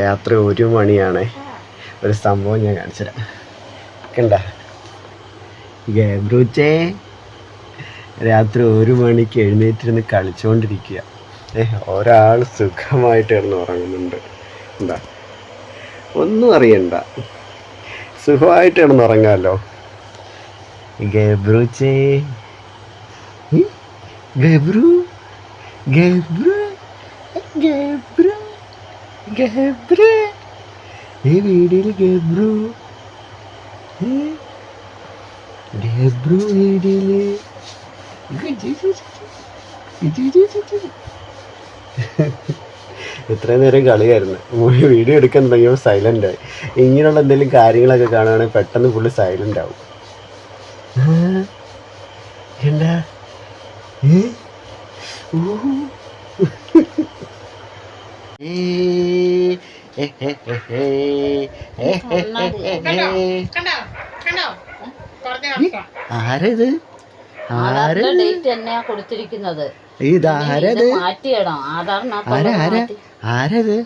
രാത്രി ഒരു മണിയാണ്. ഒരു സംഭവം ഞാൻ കണ്ട? ഗബ്രൂച്ചേ രാത്രി ഒരു മണിക്ക് എഴുന്നേറ്റിരുന്ന് കളിച്ചുകൊണ്ടിരിക്കുക ഏ ഒരാൾ സുഖമായിട്ട് കിടന്ന് ഉറങ്ങുന്നുണ്ട്. എന്താ? ഒന്നും അറിയണ്ട. സുഖമായിട്ട് കിടന്ന് ഉറങ്ങാമല്ലോ ഗബ്രൂച്ചേ? ഗബ്രു ഗബ്രു ഗബ്രു. ഗബ്രു. ഈ വീഡിയോയിൽ ഗബ്രു? ഗബ്രു വീഡിയോയിൽ ഇത്രയും നേരം കളിയായിരുന്നു. വീഡിയോ എടുക്കാൻ തുടങ്ങിയപ്പോൾ സൈലന്റ് ആയി. ഇങ്ങനെയുള്ള എന്തെങ്കിലും കാര്യങ്ങളൊക്കെ കാണുകയാണെങ്കിൽ പെട്ടെന്ന് ഫുള്ള് സൈലന്റ് ആവും. എന്താ? ഏ? ആരത്? ഡേറ്റ് കൊടുത്തിരിക്കുന്നത്. ആരത്?